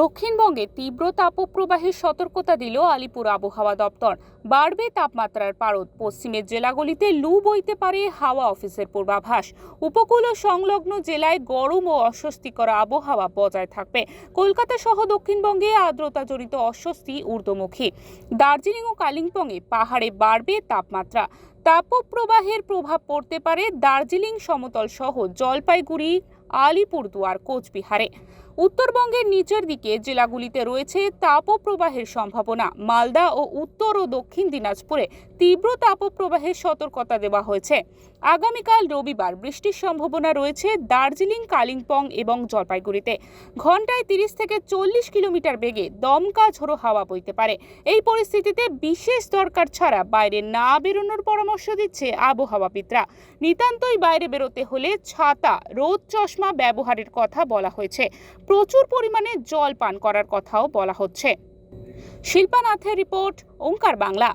দক্ষিণবঙ্গে তীব্র তাপপ্রবাহের সতর্কতা দিল আলিপুর আবহাওয়া দপ্তর। বাড়বে তাপমাত্রার পারদ। পশ্চিমের জেলাগুলিতে লু বইতে পারে হাওয়া অফিসের পূর্বাভাস। উপকূল ও সংলগ্ন জেলায় গরম ও অস্বস্তিকর আবহাওয়া বজায় থাকবে। কলকাতা সহ দক্ষিণবঙ্গে আর্দ্রতাজনিত অস্বস্তি ঊর্ধ্বমুখী। দার্জিলিং ও কালিম্পংয়ে পাহাড়ে বাড়বে তাপমাত্রা। তাপপ্রবাহের প্রভাব পড়তে পারে দার্জিলিং সমতল সহ জলপাইগুড়ি, আলিপুরদুয়ার, কোচবিহারে। উত্তরবঙ্গের নিচের দিকে জেলাগুলিতে রয়েছে তাপপ্রবাহের সম্ভাবনা। মালদা ও উত্তর ও দক্ষিণ দিনাজপুরে তীব্র তাপপ্রবাহের সতর্কতা দেওয়া হয়েছে। আগামীকাল রবিবার বৃষ্টির সম্ভাবনা রয়েছে দার্জিলিং, কালিম্পং এবং জলপাইগুড়িতে। ঘন্টায় তিরিশ থেকে চল্লিশ কিলোমিটার বেগে দমকা ঝোড়ো হাওয়া বইতে পারে। এই পরিস্থিতিতে বিশেষ দরকার ছাড়া বাইরে না বেরোনোর পরামর্শ দিচ্ছে আবহাওয়াবিদরা। নিতান্তই বাইরে বেরোতে হলে ছাতা, রোদ চশমা ব্যবহারের কথা বলা হয়েছে। প্রচুর পরিমাণে জল পান করার কথাও বলা হচ্ছে। শিল্পানাথের রিপোর্ট ওঙ্কার বাংলা।